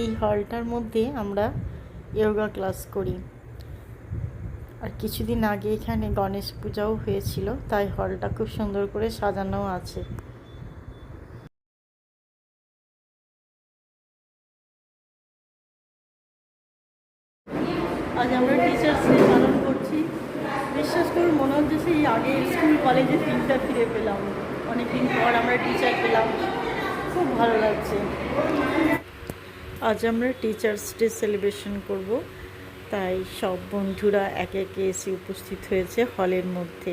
এই হলটার মধ্যে আমরা যোগা ক্লাস করি। আর কিছুদিন আগে এখানে গণেশ পূজাও হয়েছিল, তাই হলটা খুব সুন্দর করে সাজানো আছে। আজ আমরা টিচার্স ডে পালন করছি। বিশ্বাস করুন, মনে হচ্ছে সেই আগে স্কুল কলেজে দিনটা ফিরে পেলাম। অনেকদিন পর আমরা টিচার পেলাম। খুব ভালো লাগছে। আজ আমরা টিচার্স ডে সেলিব্রেশন করব। তাই সব বন্ধুরা একে একে এসে উপস্থিত হয়েছে হলের মধ্যে।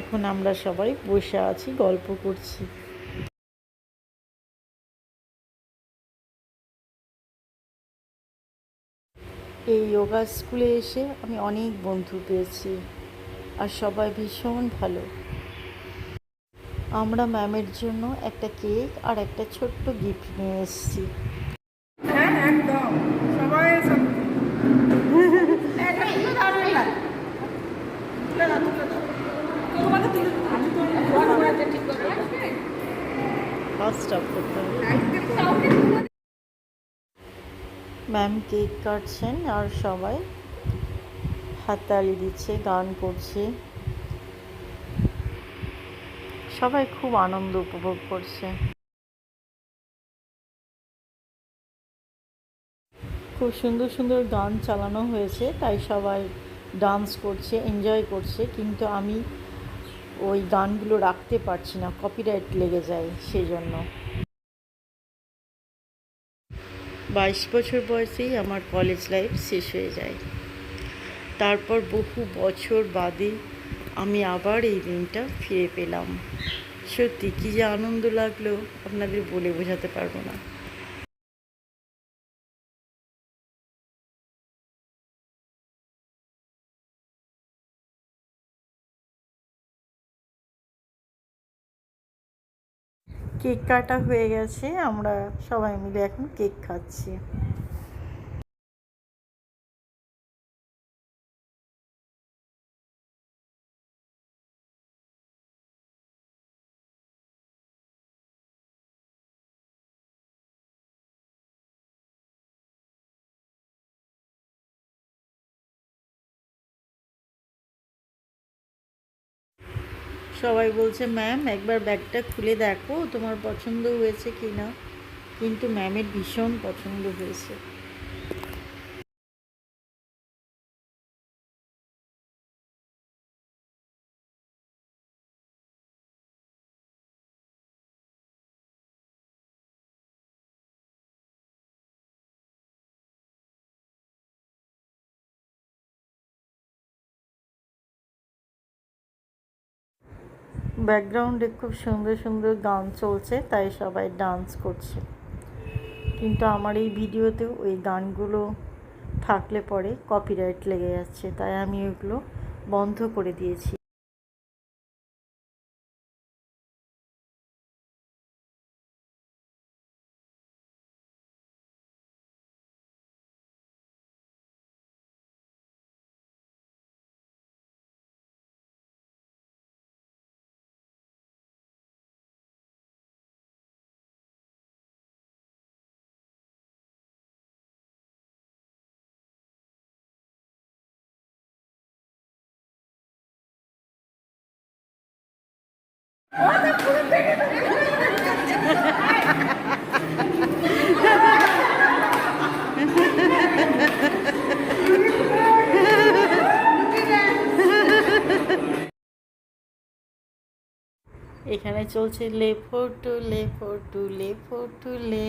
এখন আমরা সবাই বসে আছি, গল্প করছি। এই যোগা স্কুলে এসে আমি অনেক বন্ধু পেয়েছি, আর সবাই ভীষণ ভালো। আমরা ম্যামের জন্য একটা কেক আর একটা ছোট্ট গিফট নিয়ে এসেছি। হ্যাঁ একদম। সবাই ম্যাম কেক কাটছেন আর সবাই হাততালি দিচ্ছে গান করছে। সবাই খুব আনন্দ উপভোগ করছে। খুব সুন্দর সুন্দর গান চালানো হয়েছে, তাই সবাই ডান্স করছে এনজয় করছে, কিন্তু আমি ওই গানগুলো রাখতে পারছি না কপিরাইট লেগে যায় সেই জন্য বাইশ বছর বয়সেই আমার কলেজ লাইফ শেষ হয়ে যায়। তারপর বহু বছর বাদে আমি আবার এই দিনটা ফিরে পেলাম। সত্যি কী যে আনন্দ লাগল, আপনাদের বলে বোঝাতে পারব না। কেক কাটা হয়ে গেছে, আমরা সবাই মিলে এখন কেক খাচ্ছি। সবাই বলছে ম্যাম একবার ব্যাগটা খুলে দেখো তোমার পছন্দ হয়েছে কি না কিন্তু ম্যামের ভীষণ পছন্দ হয়েছে। ব্যাকগ্রাউন্ডে খুব সুন্দর সুন্দর গান চলছে, তাই সবাই ডান্স করছে। কিন্তু আমার এই ভিডিওতেও ওই গানগুলো থাকলে পরে কপিরাইট লেগে যাচ্ছে, তাই আমি ওইগুলো বন্ধ করে দিয়েছি। এখানে চলছে লে ফোটু লে ফোটু লে ফোটু লে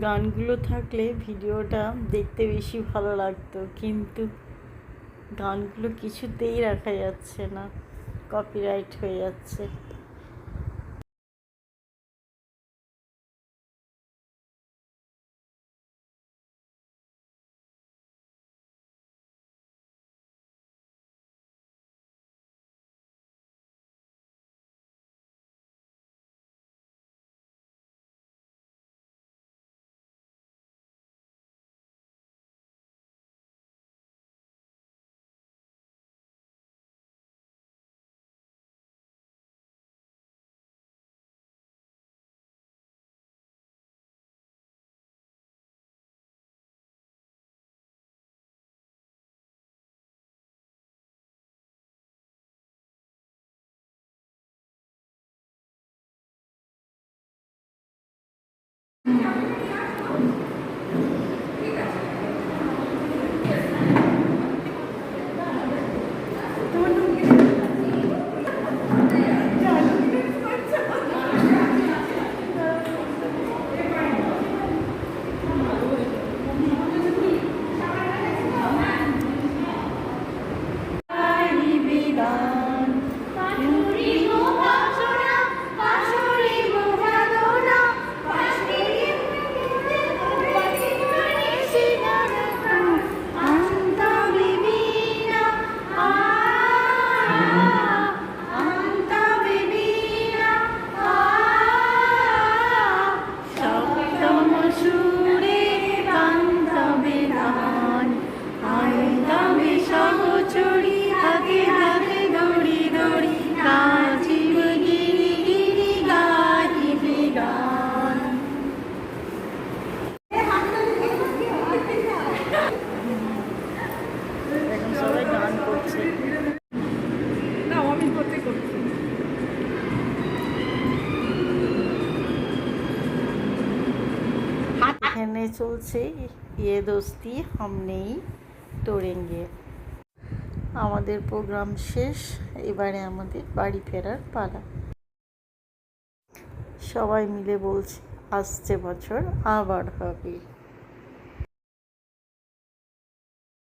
গানগুলো থাকলে ভিডিওটা দেখতে বেশি ভালো লাগতো, কিন্তু গানগুলো কিছুতেই রাখা যাচ্ছে না কপিরাইট হয়ে যাচ্ছে। এখানে চলছে ইয়ে দোস্তি, হাম নেই তোরেঙ্গে আমাদের প্রোগ্রাম শেষ, এবারে আমাদের বাড়ি ফেরার পালা। সবাই মিলে বলছে, আসছে বছর, আবার হবে।